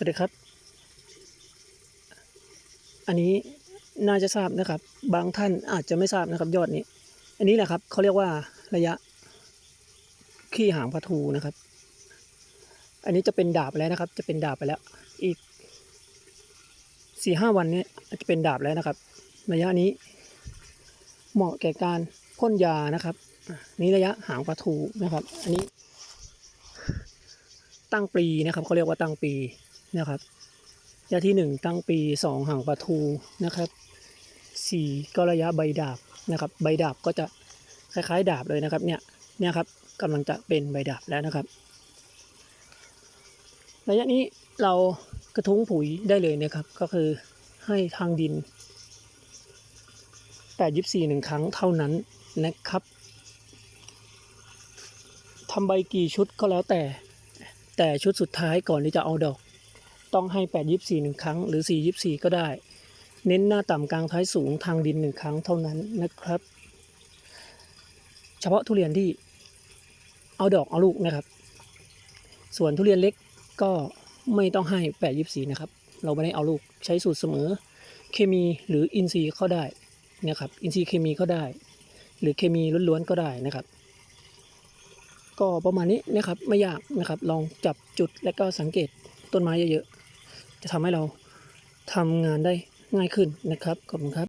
สวัสดีครับ อันนี้น่าจะทราบนะครับ บางท่านอาจจะไม่ทราบนะครับยอดนี้ อันนี้แหละครับเขาเรียกว่าระยะขี้หางปลาทูนะครับ อันนี้จะเป็นดาบแล้วนะครับ จะเป็นดาบไปแล้ว อีกสี่ห้าวันนี้จะเป็นดาบแล้วนะครับ ระยะนี้เหมาะแก่การพ่นยานะครับ นี่ระยะหางปลาทูนะครับ อันนี้ตั้งปีนะครับเขาเรียกว่าตั้งปี นะครับยะที่หนึ่งตั้งปีสองหางปลาทูนะครับสี่ก็ระยะใบดาบนะครับ ใบดาบก็จะคล้ายๆ ดาบเลยนะครับเนี่ยเนี่ยครับกำลังจะเป็นใบดาบแล้วนะครับ ระยะนี้เรากระทุ้งปุ๋ยได้เลยนะครับ ก็คือให้ทางดินแปดยิบสี่หนึ่งครั้งเท่านั้นนะครับทำใบกี่ชุดก็แล้วแต่ แต่ชุดสุดท้ายก่อนที่จะเอาดอก ต้องให้แปดยิบสี่หนึ่งครั้งหรือสี่ยิบสี่ก็ได้ เน้นหน้าต่ำกลางท้ายสูงทางดินหนึ่งครั้งเท่านั้นนะครับ เฉพาะทุเรียนที่เอาดอกเอาลูกนะครับ ส่วนทุเรียนเล็กก็ไม่ต้องให้แปดยิบสี่นะครับ เราไม่ได้เอาลูกใช้สูตรเสมอ เคมีหรืออินทรีย์ก็ได้นะครับ อินทรีย์เคมีก็ได้ หรือเคมีล้วนๆก็ได้นะครับ ก็ประมาณนี้นะครับไม่ยากนะครับ ลองจับจุดและก็สังเกตต้นไม้เยอะๆ จะทำให้เราทำงานได้ง่ายขึ้นนะครับขอบคุณครับ